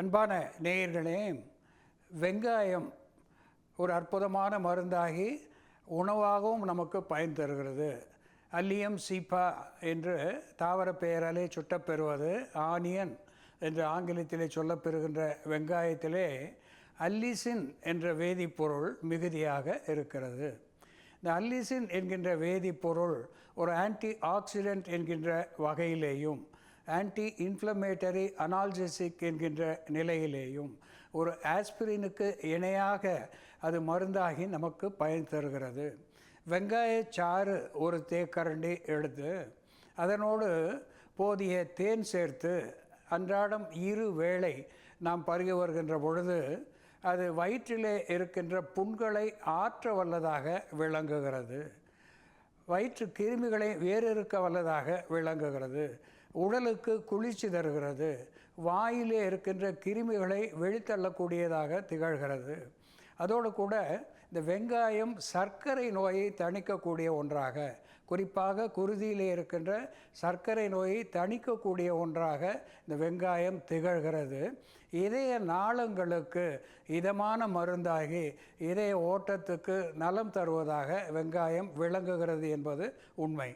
அன்பான நேயர்களே வெங்காயம் ஒரு அற்புதமான மருந்தாகி உணவாகவும் நமக்கு பயன் தருகிறது. அல்லியம் சீப்பா என்று தாவர பெயராலே சுட்டப்பெறுவது ஆனியன் என்று ஆங்கிலத்திலே சொல்லப்பெறுகின்ற வெங்காயத்திலே அல்லிசின் என்ற வேதிப்பொருள் மிகுதியாக இருக்கிறது. இந்த அல்லிசின் என்கின்ற வேதிப்பொருள் ஒரு ஆன்டி ஆக்சிடென்ட் என்கின்ற வகையிலேயும் ஆன்டி இன்ஃப்ளமேட்டரி அனால்ஜெசிக் என்கின்ற நிலையிலேயும் ஒரு ஆஸ்பிரினுக்கு இணையாக அது மருந்தாகி நமக்கு பயன் தருகிறது. வெங்காயச்சாறு ஒரு தேக்கரண்டி எடுத்து அதனோடு போதிய தேன் சேர்த்து அன்றாடம் இரு வேளை நாம் பருகி வருகின்ற பொழுது அது வயிற்றிலே இருக்கின்ற புண்களை ஆற்ற வல்லதாக விளங்குகிறது. வயிற்று கிருமிகளை வேறிருக்க வல்லதாக விளங்குகிறது. உடலுக்கு குளிர்ச்சி தருகிறது. வாயிலே இருக்கின்ற கிருமிகளை வெளித்தள்ளக்கூடியதாக திகழ்கிறது. அதோடு கூட இந்த வெங்காயம் சர்க்கரை நோயை தணிக்கக்கூடிய ஒன்றாக குறிப்பாக குருதியிலே இருக்கின்ற சர்க்கரை நோயை தணிக்கக்கூடிய ஒன்றாக இந்த வெங்காயம் திகழ்கிறது. இதய நாளங்களுக்கு இதமான மருந்தாகி இதய ஓட்டத்துக்கு நலம் தருவதாக வெங்காயம் விளங்குகிறது என்பது உண்மை.